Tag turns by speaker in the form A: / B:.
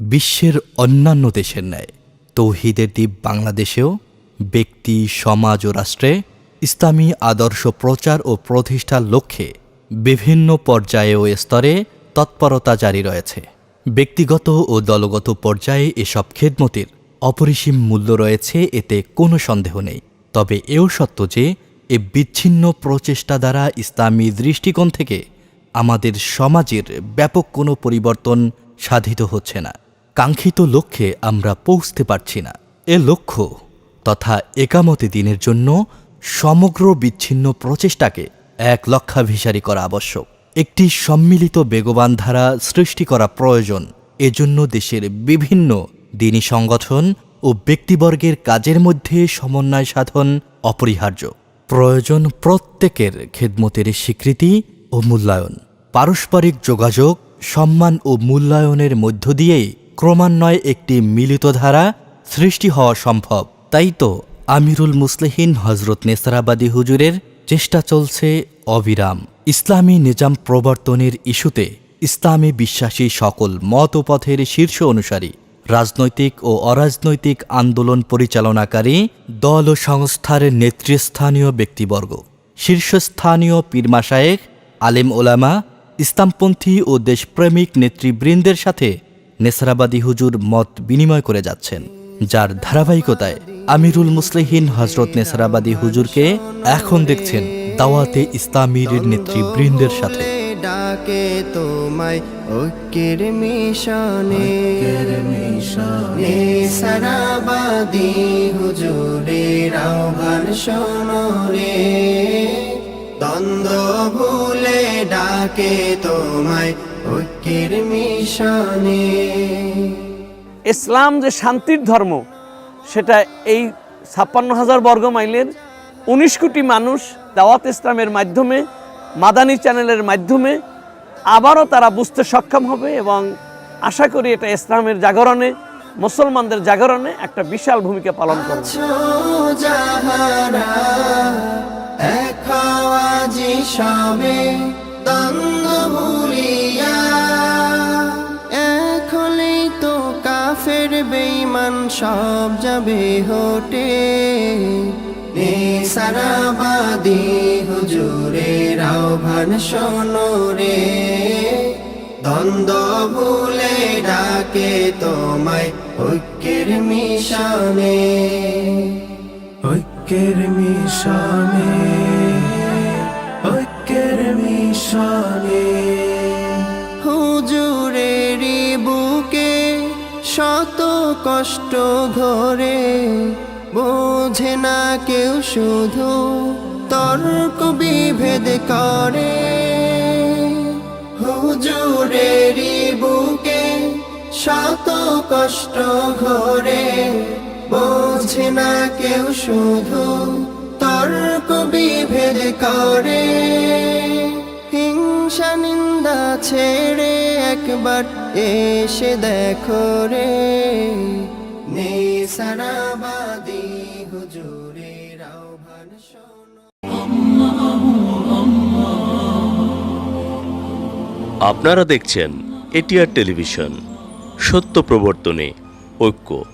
A: বিশ্বের অন্যান্য দেশের ন্যায়, তৌহিদের দ্বীপ বাংলাদেশেও ব্যক্তি, সমাজ ও রাষ্ট্রে ইসলামী আদর্শ প্রচার ও প্রতিষ্ঠার লক্ষ্যে বিভিন্ন পর্যায়ে ও স্তরে তৎপরতা জারি রয়েছে। ব্যক্তিগত ও দলগত পর্যায়ে এসব খেদমতির অপরিসীম মূল্য রয়েছে, এতে কোনো সন্দেহ নেই। তবে এও সত্য যে, এ বিচ্ছিন্ন প্রচেষ্টা দ্বারা ইসলামী দৃষ্টিকোণ থেকে আমাদের সমাজের ব্যাপক কোনো পরিবর্তন সাধিত হচ্ছে না। কাঙ্ক্ষিত লক্ষ্যে আমরা পৌঁছতে পারছি না। এ লক্ষ্য তথা একামতে দিনের জন্য সমগ্র বিচ্ছিন্ন প্রচেষ্টাকে এক লক্ষাভিসারী করা আবশ্যক। একটি সম্মিলিত বেগবান ধারা সৃষ্টি করা প্রয়োজন। এজন্য দেশের বিভিন্ন দিনী সংগঠন ও ব্যক্তিবর্গের কাজের মধ্যে সমন্বয় সাধন অপরিহার্য। প্রয়োজন প্রত্যেকের খেদমতের স্বীকৃতি ও মূল্যায়ন। পারস্পরিক যোগাযোগ, সম্মান ও মূল্যায়নের মধ্য দিয়েই ক্রমান্বয়ে একটি মিলিত ধারা সৃষ্টি হওয়া সম্ভব। তাই তো আমিরুল মুসলিহীন হজরত নেসারাবাদী হুজুরের চেষ্টা চলছে অবিরাম। ইসলামী নিজাম প্রবর্তনের ইস্যুতে ইসলামী বিশ্বাসী সকল মত ও পথের শীর্ষ অনুসারী, রাজনৈতিক ও অরাজনৈতিক আন্দোলন পরিচালনাকারী দল ও সংস্থার নেতৃস্থানীয় ব্যক্তিবর্গ, শীর্ষস্থানীয় পীরমাশায়েখ আলেম ওলামা, ইসলামপন্থী ও দেশপ্রেমিক নেতৃবৃন্দের সাথে নেসারাবাদী হুজুর মত বিনিময় করে যাচ্ছেন যার ধারাবাহিকতায় আমিরুল মুসলিহিন হজরত নেসারাবাদী হুজুরকে এখন দেখছেন দাওয়াতে ইসলামীর নেতৃবৃন্দের সাথে।
B: ডাকে তোমায় ঐক্যের মিশনে। মিশনে। সারাবাদি হুজুরের আহ্বান শোনো রে। দ্বন্দ্ব ভুলে ডাকে তোমায় ঐক্যের মিশনে।
C: ইসলাম যে শান্তির ধর্ম সেটা এই ছাপ্পান্ন হাজার বর্গ মাইলের উনিশ কোটি মানুষ দাওয়াত ইসলামের মাধ্যমে মাদানী চ্যানেলের মাধ্যমে আবারও তারা বুঝতে সক্ষম হবে এবং আশা করি এটা ইসলামের জাগরণে মুসলমানদের জাগরণে একটা বিশাল ভূমিকা পালন করবে।
B: সবে দ্বন্দ্ব কাফের বেঈমান সব যাবে হোটে। সারাবাদি হুজুরের আহ্বান শোনো রে। দ্বন্দ্ব ভুলে ডাকে তোমায় ঐক্যের মিশনে। ঐক্যের মিশনে ঐক্যের মিশনে। শত কষ্ট ঘরে, বোঝে না কেউ শুধু তর্ক বিভেদ করে। হুজুরেরই বুকে শত কষ্ট ঘরে, বোঝে না কেউ শুধু তর্ক বিভেদ করে। হিংসা নিন্দা ছেড়ে একবার এসে দেখো রে। শোনো।
D: আপনারা দেখছেন এটিআর টেলিভিশন সত্য প্রবর্তনে ঐক্য।